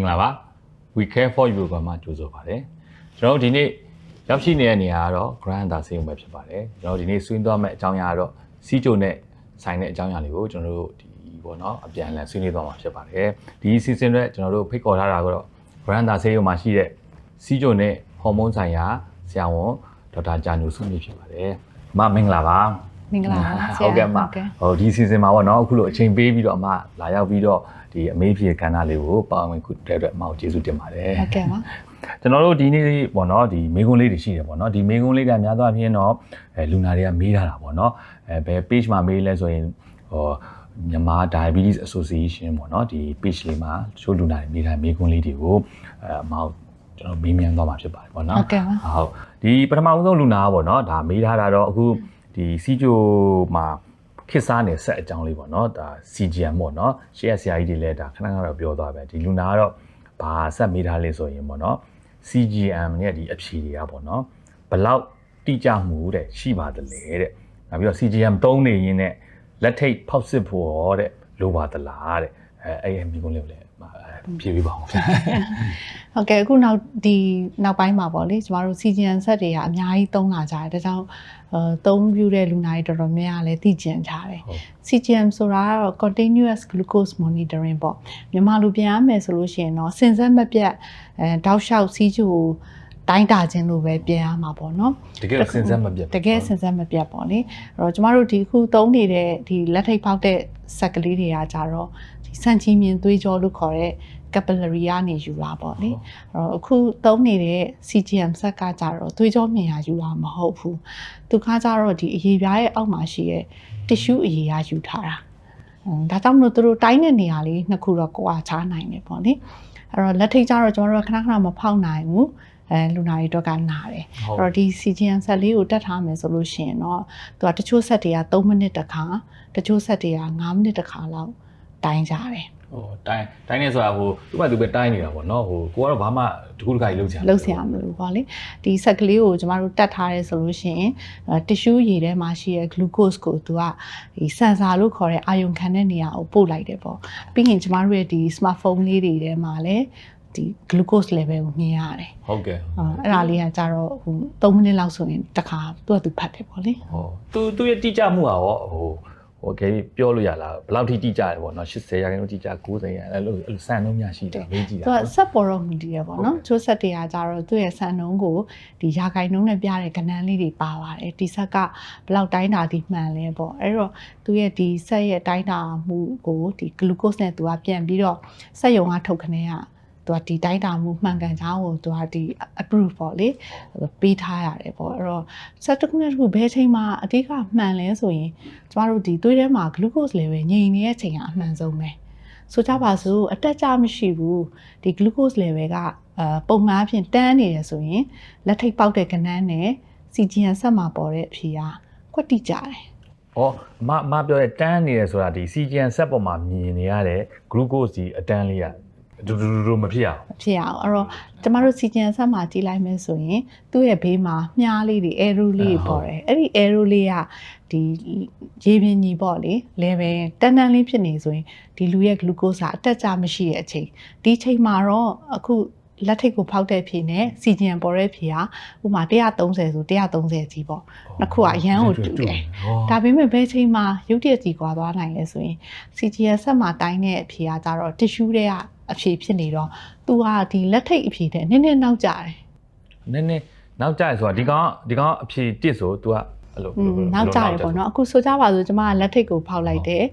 င်္ဂလာပါ we care for you ကမှကြိုဆိုပါတယ်ကျွန်တော်တို့ဒီနေ့ရောက်ရှိနေတဲ့နေရာကတော့ grand သာဆေးရုံပဲဖြစ်ပါတယ်ကျွန်တော်တို့ဒီနေ့ဆွေးနွေးသွားမယ့်အကြောင်းအရာကတော့စီးကြိုနဲ့ဆိုင်တဲ့အကြောင်းအရာလေးကိုကျွန်တော်တို့ဒီပေါ့နော်အပြန်အလှန်ဆွေးနွေးသွားမှာဖြစ်ပါတယ်ဒီ season အတွက်ကျွန်တော်တို့ဖိတ်ခေါ်ထားတာကတော့ grand သာဆေးရုံမှာရှိတဲ့စီးကြိုနဲ့ဟော်မုန်းဆိုင်ရာဆရာဝန်ဒေါက်တာဂျာနူစုမြင့်ဖြစ်ပါတယ်အမမင်္ဂလာပါ မင်္ဂလာပါဆရာဟုတ်ကဲ့အမဟိုဒီ season မှာပေါ့နော်အခုလိုအချိန်ပေးပြီးတော့အမလာရောက်ပြီးတော့ဒီအမေးဖြေကဏ္ဍလေးကိုပါဝင်ခုတဲ့အတွက်အမကိုကျေးဇူးတင်ပါတယ်ဟုတ်ကဲ့ပါကျွန်တော်တို့ဒီနေ့ပေါ့နော်ဒီမေကွန်းလေးတွေရှိတယ်ပေါ့နော်ဒီမေကွန်းလေးကများသောအားဖြင့်တော့အဲလူနာတွေကမေးထားတာပေါ့နော်အဲဘယ် page မှာမေးလဲဆိုရင်ဟောမြန်မာ diabetes association ပေါ့နော်ဒီ page လေးမှာတချို့လူနာတွေမေးထားမေကွန်းလေးတွေကိုအဲအမအောင်ကျွန်တော်မေးမြန်းသွားမှာဖြစ်ပါတယ်ပေါ့နော်ဟုတ်ကဲ့ပါဟုတ်ဒီပထမဦးဆုံးလူနာကပေါ့နော်ဒါမေးထားတာတော့အခု ဒီစီဂျိုမှာခစ်စားနေဆက်အကြောင်းလေးပေါ့နော်ဒါ CGM ပေါ့နော်ရှေ့ရဆရာကြီးတွေလည်းဒါခဏခဏတော့ပြောသွားပဲဒီလူနာကတော့ဘာဆက်မေးထားလဲဆိုရင်ပေါ့နော် CGM နဲ့ဒီအဖြေတွေကပေါ့နော်ဘလောက်တိကျမှုတဲ့ရှိပါတယ်လေတဲ့နောက်ပြီးတော့ CGM သုံးနေရင်းနဲ့လက်ထိတ်ဖောက်စစ်ဖို့ရောတဲ့လိုပါသလားတဲ့အဲအဲ့ဒီမိကုန်းလေးကိုလည်း အဲဖြေပေးပါအောင်ဟုတ်ကဲ့အခုနောက်ဒီနောက်ပိုင်းမှာပေါ့လေကျမတို့ CGN ဆက်တွေကအများကြီးသုံးလာကြတယ်ဒါကြောင့်အဲသုံးပြတဲ့လူနာတွေတော်တော်များများလည်းသိကျင်ကြတယ်ဟုတ် CGM ဆိုတာကတော့ continuous glucose monitoring ပေါ့မြန်မာလိုပြန်ရမယ်ဆိုလို့ရှိရင်တော့စင်ဆက်မပြတ်အဲတောက်လျှောက်စီးကျူ တိုင်းတာခြင်းလို့ပဲပြန်ရမှာပေါ့နော်တကယ်တော့စဉ်ဆက်မပြတ်တကယ်စင်ဆက်မပြတ်ပေါ့လေအဲ့တော့ကျမတို့ဒီခုသုံးနေတဲ့ဒီလက်ထိပ်ပေါက်တဲ့ဆက်ကလေးတွေကကြတော့ဒီစံချီမြင်သွေးကြောလို့ခေါ်တဲ့ capillary ကနေယူလာပေါ့လေအဲ့တော့အခုသုံးနေတဲ့ CGM ဆက်ကကြတော့သွေးကြောမြင်ရယူလာမဟုတ်ဘူးသူကကြတော့ဒီအရေပြားရဲ့အောက်မှာရှိတဲ့ tissue အရေရယူထားတာအင်းဒါကြောင့်မလို့သူတို့တိုင်းတဲ့နေရာလေးနှစ်ခုတော့ကိုအားချနိုင်တယ်ပေါ့လေအဲ့တော့လက်ထိပ်ကျတော့ကျွန်တော်တို့ကခဏခဏမဖောက်နိုင်ဘူး အဲလူနာတွေတော့ကနာတယ်ဟုတ်အဲ့တော့ဒီ CGN ဆက်လေးကိုတက်ထားမယ်ဆိုလို့ရှိရင်တော့သူကတချို့ဆက်တွေက3မိနစ်တစ်ခါတချို့ဆက်တွေက5မိနစ်တစ်ခါလောက်တိုင်းကြတယ်ဟိုတိုင်းတိုင်းနေဆိုတာဟိုသူ့ဘာသူပဲတိုင်းနေတာပေါ့နော်ဟိုကိုကတော့ဘာမှတကူတခါကြီးလုံးချင်လှုပ်ရှားမလို့ပေါ့လေဒီဆက်ကလေးကိုကျမတို့တက်ထားရဲဆိုလို့ရှိရင်တ िश ူးရည်ထဲမှာရှိတဲ့ glucose ကိုသူကဒီ sensor လို့ခေါ်တဲ့အာယုံခံတဲ့နေရာကိုပို့လိုက်တယ်ပေါ့ပြီးရင်ကျမတို့ရဲ့ဒီ smartphone လေးတွေထဲမှာလည်း ဒီ glucose level ကိုမြင်ရတယ်ဟုတ်ကဲ့အဲ့အဲ့ဒါလေးကကြတော့ဟို3မိနစ်လောက်ဆိုရင်တစ်ခါသူ့အတူဖတ်တယ်ပေါ့လေဟောသူသူရဲ့တိကျမှုဟာရောဟိုဟိုကဲပြောလို့ရလားဘယ်လောက်ထိတိကျတယ်ပေါ့နော်80ရာခိုင်နှုန်းတိကျ90ရာအဲ့လိုအဲ့လိုစံနှုန်းများရှိတယ်မေးကြည့်တာသူကဆက်ပေါ်တော့မူတည်ရပေါ့နော်ချိုးဆက်တွေကကြတော့သူ့ရဲ့ဆန်နှုံးကိုဒီရာခိုင်နှုံးနဲ့ပြတဲ့ကဏ္ဍလေးတွေပါပါတယ်ဒီဆက်ကဘယ်လောက်တိုင်းတာဒီမှန်လဲပေါ့အဲ့တော့သူရဲ့ဒီဆက်ရဲ့တိုင်းတာမှုကိုဒီ glucose နဲ့သူကပြန်ပြီးတော့ဆက်ယုံကထုတ်ခနဲ့က သူကဒီတိုင်းတာမှုမှန်ကန်ကြောင်းကိုသူကဒီ approve ပေါ့လေပေးထားရတယ်ပေါ့အဲ့တော့ဆက်တစ်ခုနဲ့တစ်ခုဘယ်ချိန်မှာအဓိကမှန်လဲဆိုရင်ကျမတို့ဒီသွေးထဲမှာ glucose level ငြိမ်နေတဲ့အချိန်ကအမှန်ဆုံးပဲဆိုကြပါစို့အတက်ကြမရှိဘူးဒီ glucose level ကအာပုံမှန်အဖြစ်တန်းနေတယ်ဆိုရင်လက်ထိပ်ပေါက်တဲ့ကဏ္ဍနဲ့ CGN ဆက်မှာပေါ်တဲ့အဖြေကကွက်တိကြတယ်ဟောမမပြောတဲ့တန်းနေတယ်ဆိုတာဒီ CGN ဆက်ပေါ်မှာမြင်နေရတဲ့ glucose ဒီအတန်းလေးကဒူ ဒူဒူဒူမဖြစ်အောင်မဖြစ်အောင်အဲ့တော့ကျမတို့ CGN ဆက်မှာကြည့်လိုက်မယ်ဆိုရင်သူ့ရဲ့ဘေးမှာမြားလေးတွေ arrow လေးတွေပေါ်တယ်အဲ့ဒီ arrow လေးကဒီရေပြင်ကြီးပေါ့လေ level တန်းတန်းလေးဖြစ်နေဆိုရင်ဒီလူရဲ့ glucose ကအတက်ကြမရှိတဲ့အချိန်ဒီချိန်မှာတော့အခုလက်ထိပ်ကိုဖောက်တဲ့ဖြေနဲ့ CGN ပေါ်တဲ့ဖြေကဥပမာ130ဆို130ကြီးပေါ့နှစ်ခုကအရန်ကိုတူတယ်ဒါပေမဲ့ဘယ်ချိန်မှာရုပ်တရက်ကြီးကွာသွားနိုင်လဲဆိုရင် CGS ဆက်မှာတိုင်းတဲ့အဖြေကကြတော့ tissue တွေက အဖြေဖြစ်နေတော့သူကဒီလက်ထိတ်အဖြေတဲ့နည်းနည်းနောက်ကြတယ်နည်းနည်းနောက်ကြရဆိုတာဒီကောင်ဒီကောင်အဖြေတစ်ဆို तू ကအဲ့လိုနောက်ကြရပေါ့နော်အခုဆိုကြပါစို့ကျမကလက်ထိတ်ကိုဖောက်လိုက်တယ်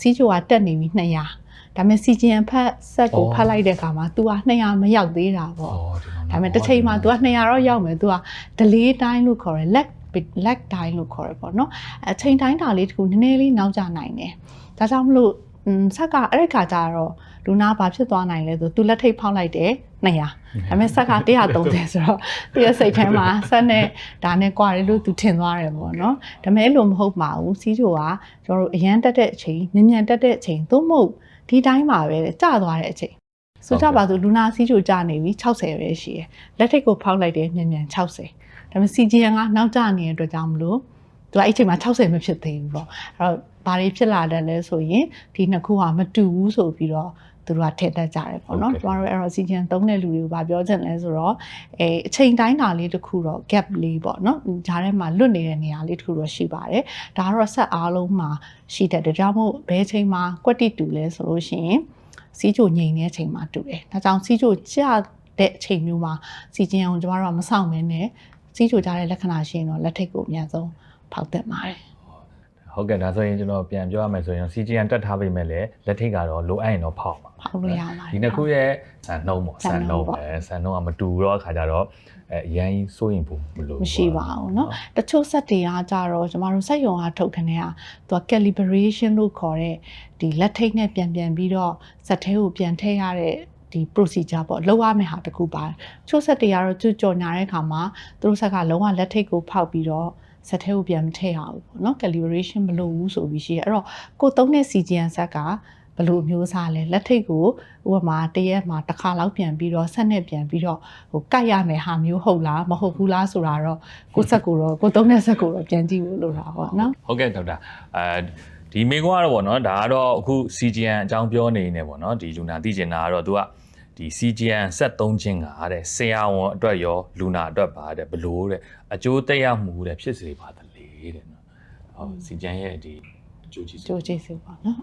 စီးချိုကတက်နေပြီ200ဒါပေမဲ့စီဂျင်ဖက်ဆက်ကိုဖက်လိုက်တဲ့အခါမှာ तू က200မရောက်သေးတာပေါ့ဒါပေမဲ့တစ်ချိန်မှာ तू က200တော့ရောက်မယ် तू က delay time လို့ခေါ်တယ် lag lag time လို့ခေါ်တယ်ပေါ့နော်အချိန်တိုင်းတာလေးတခုနည်းနည်းလေးနောက်ကျနိုင်တယ်ဒါကြောင့်မလို့စက်ကအဲ့ဒီခါကျတော့ လူနာဘာဖြစ်သွားနိုင်လဲဆို तू လက်ထိတ်ဖောက်လိုက်တယ်200ဒါပေမဲ့ဆက်က130ဆိုတော့သူရဲ့စိတ်ထဲမှာဆက်နဲ့ဒါနဲ့ကြွားတယ်လို့ तू ထင်သွားတယ်ပေါ့နော်ဒါပေမဲ့အဲ့လိုမဟုတ်ပါဘူးစီးချိုကကျွန်တော်တို့အရန်တက်တဲ့အချိန်မြန်မြန်တက်တဲ့အချိန်သို့မဟုတ်ဒီတိုင်းမှာပဲကျသွားတဲ့အချိန်ဆိုကြပါစို့လူနာစီးချိုကြနေပြီ60ပဲရှိတယ်လက်ထိတ်ကိုဖောက်လိုက်တယ်မြန်မြန်60ဒါပေမဲ့ CGN ကနောက်ကျနေတဲ့အတွက်ကြောင့်မလို့သူကအဲ့ချိန်မှာ60မဖြစ်သေးဘူးပေါ့အဲ့တော့ဘာတွေဖြစ်လာတယ်လဲဆိုရင်ဒီနှစ်ခုကမတူဘူးဆိုပြီးတော့ သူတို့ကထည့်တတ်ကြတယ်ပေါ့နော်ဟုတ်ကျကဲ့မတို့အဲ့တော့စီဂျန်သုံးတဲ့လူတွေကိုဗာပြောချင်လဲဆိုတော့အဲအချိန်တိုင်းတာလေးတစ်ခုတော့ gap လေးပေါ့နော်ဂျားထဲမှာလွတ်နေတဲ့နေရာလေးတစ်ခုတော့ရှိပါတယ်ဒါကတော့ဆက်အားလုံးမှာရှိတဲ့ဒါကြောင့်မို့ဘယ်အချိန်မှာကွက်တိတူလဲဆိုလို့ရှိရင်စီးချိုငိန်တဲ့အချိန်မှာတူတယ်ဒါကြောင့်စီးချိုကျတဲ့အချိန်မျိုးမှာစီဂျန်အောင်ကျမတို့ကမဆောင်မင်းနဲ့စီးချိုကြတဲ့လက္ခဏာရှိရင်တော့လက်ထိပ်ကိုအများဆုံးဖောက်တက်ပါတယ် ဟုတ်ကဲ့ဒါဆိုရင်ကျွန်တော်ပြန်ပြောရမယ်ဆိုရင် CGN တက်ထားပေးမဲ့လေလက်ထိတ်ကတော့လိုအပ်ရင်တော့ဖောက်ပါ ဖောက်လို့ရပါတယ် ဒီနှစ်ခုရဲ့ဆန်နှုံးပေါ့ ဆန် ဆန် နှုံး နှုံး ပေါ့ ပဲဆန်နှုံးကမတူတော့အခါကျတော့အဲအရင်စိုးရင်ဘူးမလို့ မရှိပါဘူးเนาะတချို့ဆက်တွေကကြတော့ကျမတို့စက်ယုံအားထုတ်ခနဲ့ကသူက calibration လို့ခေါ်တဲ့ဒီလက်ထိတ်နဲ့ပြန်ပြန်ပြီးတော့စက်သေးကိုပြန်ထည့်ရတဲ့ဒီ procedure ပေါ့လောက်ရမယ့်ဟာတစ်ခုပါတယ်ချို့ဆက်တွေကတော့သူကြော်ညာတဲ့အခါမှာသူတို့ဆက်ကလုံးဝလက်ထိတ်ကိုဖောက်ပြီးတော့ ဇက်ထဲကိုပြန်မထည့်ရဘူးပေါ့နော် calibration မလုပ်ဘူးဆိုပြီးရှိရအဲ့တော့ကိုသုံးတဲ့ CGN ဇက်ကဘယ်လိုမျိုးစားလဲလက်ထိတ်ကိုဥပမာတရက်မှာတစ်ခါလောက်ပြန်ပြီးတော့ဆက်နဲ့ပြန်ပြီးတော့ဟိုကတ်ရမယ်ဟာမျိုးဟုတ်လားမဟုတ်ဘူးလားဆိုတာတော့ကိုဆက်ကိုတော့ကိုသုံးတဲ့ဆက်ကိုတော့ပြန်ကြည့်ဖို့လိုတာပေါ့နော်ဟုတ်ကဲ့ဒေါက်တာအဲဒီမိကွားတော့ဗောနော်ဒါကတော့အခု CGN အကြောင်းပြောနေနေဗောနော်ဒီလူနာသိကျင်တာကတော့သူက ဒီ CGN ဆက်သုံးခြင်းကတဲ့ဆရာဝန်အတွက်ရောလူနာအတွက်ပါတဲ့ဘလို့တဲ့အကျိုးသက်ရောက်မှုတဲ့ဖြစ်စေပါသလေတဲ့နော်ဟုတ် CGN ရဲ့ဒီအကျိုးကြီးကြိုးကျေးဇူးပါနော်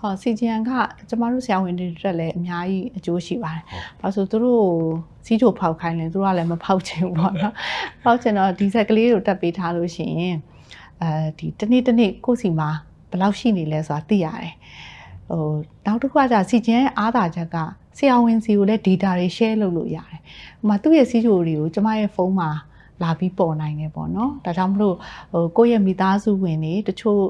ဟော CGN ကကျမတို့ဆရာဝန်တွေတက်လည်းအများကြီးအကျိုးရှိပါတယ်။ဘာလို့ဆိုသူတို့စီးချိုဖောက်ခိုင်းလဲသူတို့ကလည်းမဖောက်ချင်ဘူးပေါ့နော်။ဖောက်ချင်တော့ဒီဆက်ကလေးကိုတက်ပေးထားလို့ရှိရင်အဲဒီတနေ့တနေ့ကိုယ့်စီမှာဘယ်လောက်ရှိနေလဲဆိုတာသိရတယ်။ဟိုနောက်တစ်ခုကじゃ CGN ရဲ့အားသာချက်က ဆရာဝန်စီကိုလည်း data တွေ share လုပ်လို့ရတယ်။ဟိုမှာသူ့ရဲ့စီးချိုတွေကိုကျမရဲ့ဖုန်းမှာလာပြီးပေါ်နိုင်တယ်ပေါ့နော်။ဒါကြောင့်မလို့ဟိုကိုယ့်ရဲ့မိသားစုဝင်တွေတချို့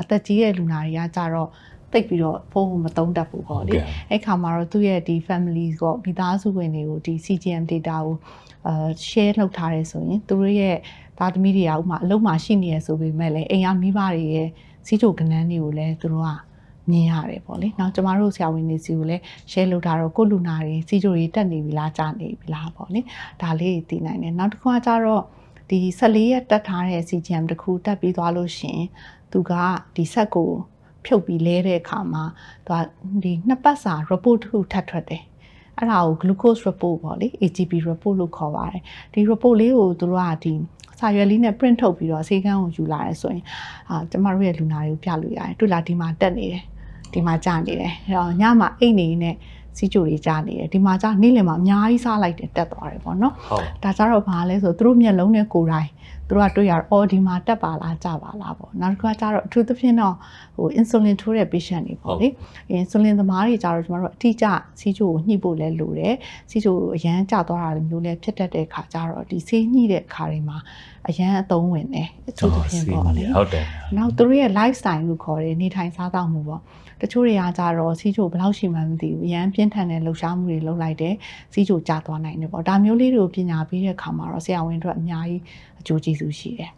အသက်ကြီးရဲ့လူနာတွေကကြတော့တိတ်ပြီးတော့ဖုန်းကိုမသုံးတတ်ဘူးပေါ့လေ။အဲ့ခါမှာတော့သူ့ရဲ့ဒီ family ကမိသားစုဝင်တွေကိုဒီ CGM data ကိုအာ share လုပ်ထားရဲဆိုရင်သူတို့ရဲ့သားသမီးတွေကဥမာအလုံးမှာရှိနေရဆိုပေမဲ့လည်းအိမ်ကမိဘတွေရဲ့စီးချိုကနန်းတွေကိုလည်းသူတို့က မြင်ရတယ်ပေါ့လေ။နောက်ကျမတို့ဆရာဝန်တွေစီကိုလည်း share လုပ်ထားတော့ကိုယ့်လူနာတွေစီးချိုတွေတက်နေပြီလားကြာနေပြီလားပေါ့လေ။ဒါလေးတွေသိနိုင်တယ်။နောက်တစ်ခုကကျတော့ဒီ14ရက်တက်ထားတဲ့ CGM တစ်ခုတက်ပြီးသွားလို့ရှရင်သူကဒီဆက်ကိုဖြုတ်ပြီးလဲတဲ့အခါမှာသူကဒီနှစ်ပတ်စာ report တစ်ခုထပ်ထွက်တယ်။အဲ့ဒါကို glucose report ပေါ့လေ AGP report လို့ခေါ်ပါတယ်။ဒီ report လေးကိုသူတို့ကဒီစာရွက်လေးနဲ့ print ထုတ်ပြီးတော့ဆေးကန်းကိုယူလာရဲဆိုရင်အာကျမတို့ရဲ့လူနာတွေကိုပြလို့ရတယ်။တွေ့လားဒီမှာတက်နေတယ်။ ဒီမှာကြာနေတယ်။အဲ့တော့ညမှာအိတ်နေနဲ့စီချိုတွေကြာနေတယ်။ဒီမှာကြာနေ့လယ်မှာအများကြီးစားလိုက်တယ်တက်သွားတယ်ပေါ့နော်။ဟုတ်ဒါကြတော့ဘာလဲဆိုသူတို့မျက်လုံးနဲ့ကိုယ်တိုင် သူတို့ကတွေ့ရတော့အော်ဒီမှာတက်ပါလားကြပါလားပေါ့နောက်တစ်ခါကျတော့အထူးသဖြင့်တော့ဟို insulin ထိုးတဲ့ patient တွေပေါ့လေ insulin သမားတွေကြတော့ကျမတို့အထီးကျစီးချိုကိုညှိဖို့လဲလိုတယ်စီးချိုကိုအရန်ကျသွားတာမျိုးလဲဖြစ်တတ်တဲ့ခါကျတော့ဒီဆေးညှိတဲ့ခါတွေမှာအရန်အသုံးဝင်တယ်အထူးသဖြင့်ပေါ့လေဟုတ်တယ်နောက်သူတို့ရဲ့ lifestyle လို့ခေါ်တယ်နေထိုင်စားသောက်မှုပေါ့တချို့တွေကကြတော့စီးချိုဘယ်လောက်ရှိမှန်းမသိဘူးအရန်ပြင်းထန်တဲ့လှုပ်ရှားမှုတွေလုပ်လိုက်တယ်စီးချိုကျသွားနိုင်တယ်ပေါ့ဒါမျိုးလေးတွေကိုပညာပေးတဲ့အခါမှာတော့ဆရာဝန်တို့အများကြီးအကျိုးကျေးဇူးရှိတယ်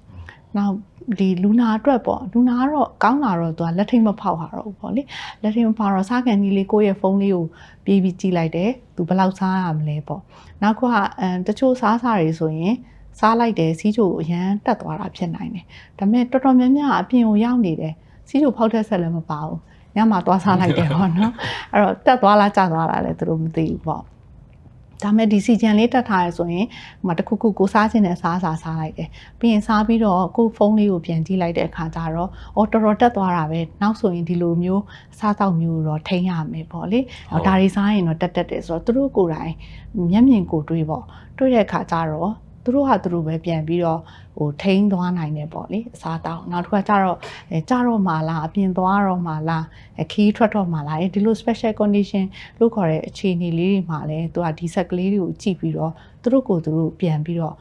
နောက်ဒီလူနာအတွက်ပေါ့လူနာကတော့ကောင်းတာတော့သူကလက်ထိတ်မဖောက်တာတော့ဘူးပေါ့လေလက်ထိတ်မဖောက်တော့စားကန်ကြီးလေးကိုယ့်ရဲ့ဖုန်းလေးကိုပြေးပြီးကြည့်လိုက်တယ်သူဘယ်လောက်စားရမလဲပေါ့နောက်ကအဲတချို့စားစားတွေဆိုရင်စားလိုက်တယ်စီးချိုအရန်တက်သွားတာဖြစ်နိုင်တယ်ဒါပေမဲ့တော်တော်များများအပြင်ကိုရောက်နေတယ်စီးချိုဖောက်တဲ့ဆက်လည်းမပါဘူးညမှာသွားစားလိုက်တယ်ပေါ့နော်အဲ့တော့တက်သွားလားကျသွားလားလည်းသူတို့မသိဘူးပေါ့ ဒါမဲ့ဒီစီဂျန်လေးတက်ထားရဆိုရင်ဟိုမှာတစ်ခုခုကိုစားခြင်းနဲ့စားစားစားလိုက်တယ်ပြီးရင်စားပြီးတော့ကိုယ်ဖုန်းလေးကိုပြန်ကြည့်လိုက်တဲ့အခါကျတော့အော်တော်တော်တက်သွားတာပဲနောက်ဆိုရင်ဒီလိုမျိုးစားတော့မျိုးတော့ထိန်းရမယ်ပေါ့လေဒါတွေစားရင်တော့တက်တက်တယ်ဆိုတော့သူတို့ကိုယ်တိုင်မျက်မြင်ကိုတွေးပေါ့တွေးတဲ့အခါကျတော့သူ တို့ဟာသူတို့ပဲပြန်ပြီးတော့ဟိုထိန်းသွားနိုင်တယ်ပေါ့လေအစားတောင်းနောက်တစ်ခါကျတော့အဲကြတော့မှလားအပြင်သွားတော့မှလားအခီးထွက်တော့မှလားအဲဒီလို special condition လို့ခေါ်တဲ့အခြေအနေလေးတွေမှာလည်းသူကဒီဆက်ကလေးတွေကိုကြည့်ပြီးတော့သူတို့ကိုယ်သူတို့ပြန်ပြီးတော့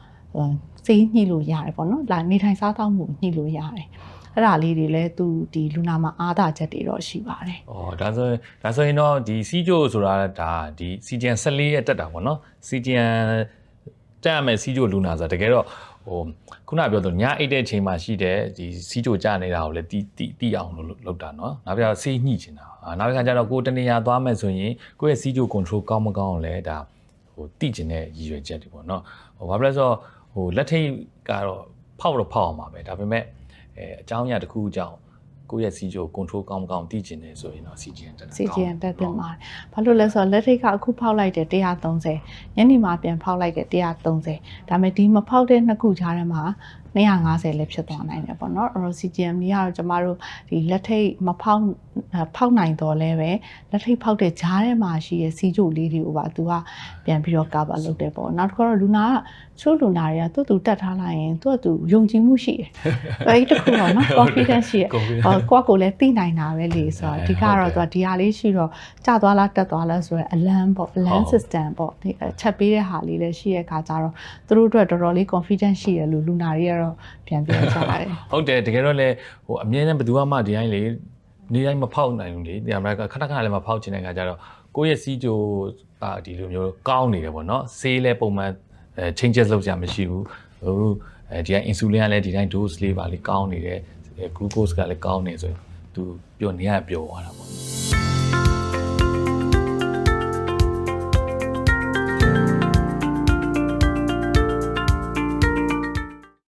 စေးညှိလို့ရတယ်ပေါ့နော်။လာနေထိုင်စားသောက်မှုညှိလို့ရတယ်။အဲ့ဒါလေးတွေလည်းသူဒီလူနာမှာအားသာချက်တွေတော့ရှိပါတယ်။အော်ဒါဆိုရင်ဒါဆိုရင်တော့ဒီစီဂျိုဆိုတာဒါဒီ CGN 14ရက်တက်တာပေါ့နော်။ CGN တက်ရမယ်စီဂျိုလူနာဆိုတာတကယ်တော့ဟိုခုနပြောသလိုညအိတ်တဲ့အချိန်မှာရှိတဲ့ဒီစီဂျိုကြနေတာကိုလည်းတီးတီးတီးအောင်လို့လုပ်တာနော်။နောက်ပြီးတော့ဆေးညှိချင်တာ။အာနောက်တစ်ခါကျတော့ကိုယ်တနေရာသွားမယ်ဆိုရင်ကိုယ့်ရဲ့စီဂျို control ကောင်းမကောင်းလဲဒါဟိုတိကျင်တဲ့ရည်ရွယ်ချက်တွေပေါ့နော်။ဟိုဘာဖြစ်လဲဆိုတော့ဟိုလက်ထိတ်ကတော့ဖောက်တော့ဖောက်အောင်ပါပဲ။ဒါပေမဲ့အဲအကြောင်းအရာတစ်ခုအကြောင်း ကိုယ့်ရဲ့စီဂျို control ကောင်းမကောင်းသိကျင်တယ်ဆိုရင်တော့ CGN တက်တာ CGN တက်တင်ပါတယ်။ဘာလို့လဲဆိုတော့လက်ထိတ်ကအခုဖောက်လိုက်တယ်130ညနေမှာပြန်ဖောက်လိုက်တယ်130ဒါပေမဲ့ဒီမဖောက်တဲ့နှစ်ခုကြားထဲမှာ 250လည်းဖြစ်သွားနိုင်တယ်ပေါ့နော်အဲ့တော့ CGM ကြီးကတော့ကျမတို့ဒီလက်ထိတ်မဖောက်အဲဖောက်နိုင်တော့လဲပဲလက်ထိတ်ဖောက်တဲ့ကြားထဲမှာရှိရဲ့စီဂျိုလေးတွေကိုပါသူကပြန်ပြီးတော့ cover လုပ်တယ်ပေါ့နောက်တစ်ခါတော့လူနာကချို့လူနာတွေကသူ့သူတက်ထားလိုက်ရင်သူ့သူယုံကြည်မှုရှိတယ်။အဲဒီတစ်ခုတော့နော် confidence ရှိတယ် Confidence ဟောကိုယ့်ကိုယ်လည်းသိနိုင်တာပဲလေဆိုတော့အဓိကတော့ဟုတ်သူကဒီဟာလေးရှိတော့ကျသွားလားတက်သွားလားဆိုတော့အလန်းပေါ့အလန်း system ပေါ့ဒီအချက်ပေးတဲ့ဟာလေးလည်းရှိရဲ့ခါကြတော့သူတို့အတွက်တော်တော်လေး confidence ရှိရလို့လူနာတွေကတော့ပြန်ပြောကြတယ်ဟုတ်တယ်တကယ်တော့လေဟိုအမြဲတမ်းဘယ်သူမှဒီတိုင်းလေနေတိုင်းမဖောက်နိုင်ဘူးလေဒီအမရကခဏခဏလည်းမဖောက်ချင်တဲ့ခါကျတော့ကိုယ့်ရဲ့စီဂျိုအာဒီလိုမျိုးကောင်းနေတယ်ပေါ့နော်ဆေးလဲပုံမှန်အဲ changes လုပ်ကြမရှိဘူးဟိုအဲဒီက insulin ကလည်းဒီတိုင်း dose လေးပါလေးကောင်းနေတယ် glucose ကလည်းကောင်းနေဆိုရင်သူပြောနေရပြောသွားတာပေါ့